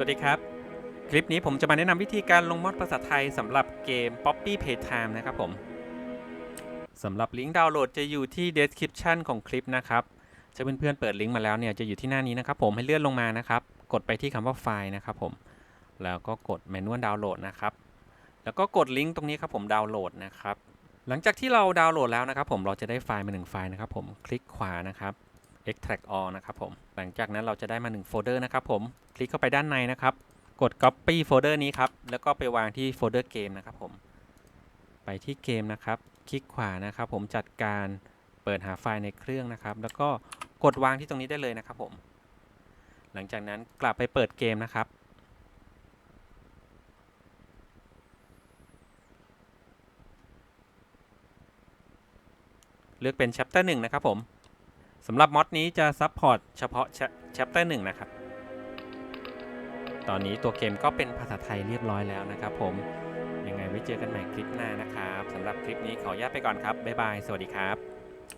วัสดีครับ คลิปนี้ผมจะมาแนะนำวิธีการลงมอดภาษาไทยสำหรับเกม Poppy Playtime นะครับผมสำหรับลิงก์ดาวน์โหลดจะอยู่ที่ description ของคลิปนะครับถ้าเพื่อนๆเปิดลิงก์มาแล้วเนี่ยจะอยู่ที่หน้านี้นะครับผมให้เลื่อนลงมานะครับ กดไปที่คำว่าไฟล์นะครับผมแล้วก็กด Manual Download นะครับแล้วก็กดลิงก์ตรงนี้ครับผมดาวน์โหลดนะครับหลังจากที่เราดาวน์โหลดแล้วนะครับผมเราจะได้ไฟล์มาหนึ่งไฟล์นะครับผมคลิกขวานะครับ extract all นะครับผม หลังจากนั้นเราจะได้มา 1 โฟลเดอร์นะครับผม คลิกเข้าไปด้านในนะครับ กด copy โฟลเดอร์นี้ครับ แล้วก็ไปวางที่โฟลเดอร์เกมนะครับผม ไปที่เกมนะครับ คลิกขวานะครับผม จัดการเปิดหาไฟล์ในเครื่องนะครับ แล้วก็กดวางที่ตรงนี้ได้เลยนะครับผม หลังจากนั้นกลับไปเปิดเกมนะครับเลือกเป็น chapter 1 นะครับผม สำหรับมอดนี้จะซัพพอร์ตเฉพาะแชปเตอร์หนึ่งนะครับ ตอนนี้ตัวเกมก็เป็นภาษาไทยเรียบร้อยแล้วนะครับผม ยังไงไว้เจอกันใหม่คลิปหน้านะครับสำหรับคลิปนี้ขออนุญาตไปก่อนครับ บ๊ายบาย สวัสดีครับ